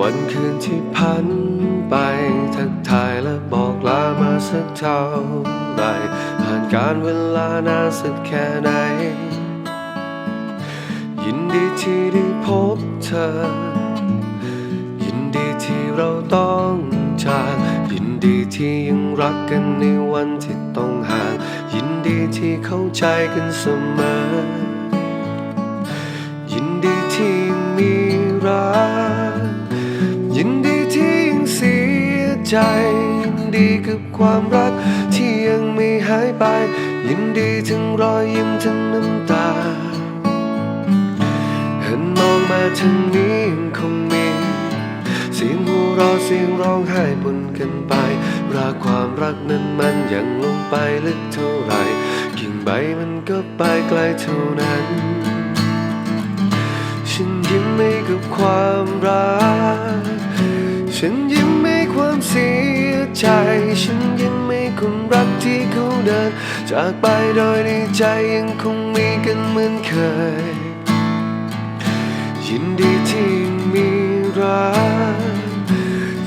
วันคืนที่พันไปทักทายและบอกลามาสักเท่าไรผ่านการเวลานานสักแค่ไหน ยินดีที่ได้พบเธอ ยินดีที่เราต้องจากยินดีที่ยังรักกันในวันที่ต้องห่าง ยินดีที่เข้าใจกันเสมอ ใจยินดีกับความรักที่ยังไม่หายไป ยินดีทั้งรอยยิ้มทั้งน้ำตาห็นมองมาทางนี้ยังคงมี เสียงหัวเราะเสียงร้องไห้ปนกันไปรักความรักนั้นมันยังลงไปลึกเท่าไหรกิ่งใบมันก็ไปไกลเท่านั้น ฉันยิ้มให้กับความรักฉันยิ้ม ใจ ฉันยิ้มให้คนรักที่เขาเดิน จากไปโดยในใจยังคงมีกันเหมือนเคย ยินดีที่มีรัก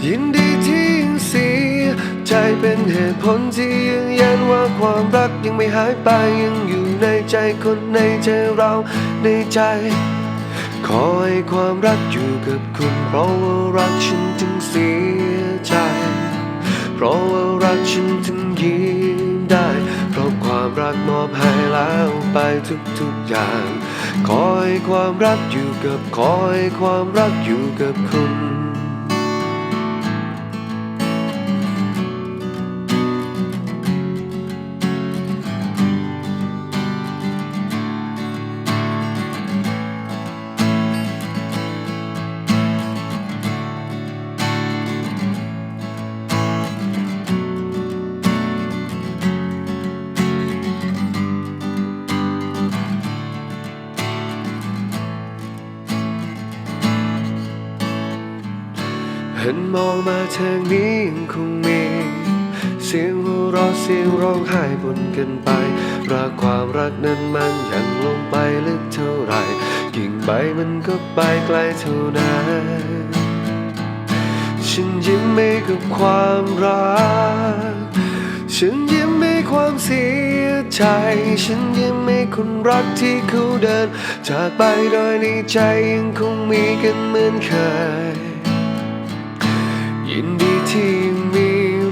ยินดีที่ยังเสียใจเป็นเหตุผลที่ยืนยันว่าความรักยังไม่หายไปยังอยู่ในใจคนในใจเราในใจขอให้ความรักอยู่กับคุณเพราะว่ารักฉันถึงเสียใจ เพราะว่ารักฉันถึงยิ้มได้ เพราะความรักมอบให้แล้วไปทุกๆอย่าง ขอให้ความรักอยู่กับ ขอให้ความรักอยู่กับคุณ ห็นมองมาทางนี้ยังคงมีเสียงหัวเราะเสียงร้องไห้บนกันไปรักความรักนั้นมันยังลงไปลึกเท่าไหรกิ่งใบมันก็ไปไกลเท่านั้นฉันยิ้มให้กับความรัก ฉันยิ้มให้ความเสียใจ ฉันยิ้มให้คนรักที่เขาเดิน จากไปโดยในใจยังคงมีกันเหมือนเคย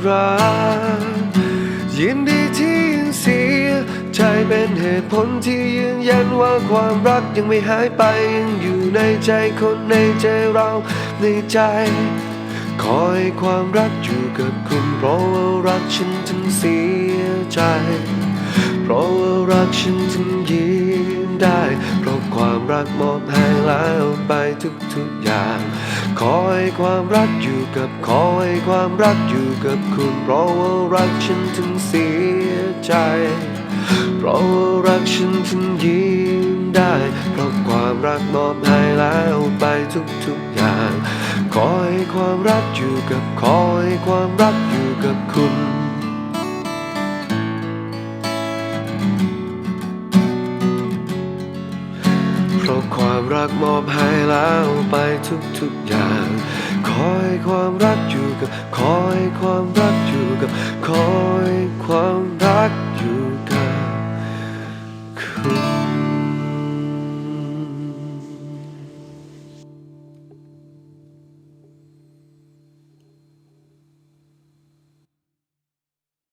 รักยินดีที่ยังเสียใจเป็นเหตุผลที่ยืนยันว่าความรักยังไม่หายไปยังอยู่ในใจคนในใจเราในใจขอให้ความรักอยู่กับคุณเพราะว่ารักฉันถึงเสียใจ เพราะว่ารักฉันถึงยิ้มได้ รักมอบให้แล้วไปทุกๆอย่าง ขอให้ความรักอยู่กับขอให้ความรักอยู่กับคุณ เพราะว่ารักฉันถึงเสียใจ เพราะว่ารักฉันถึงยิ้มได้ เพราะความรักมอบให้แล้วไปทุกๆอย่าง ขอให้ความรักอยู่กับขอให้ความรักอยู่กับคุณ เพราะความรักมอบให้แล้วไปทุกๆอย่างขอให้ความรักอยู่กับขอให้ความรักอยู่กับขอให้ความรั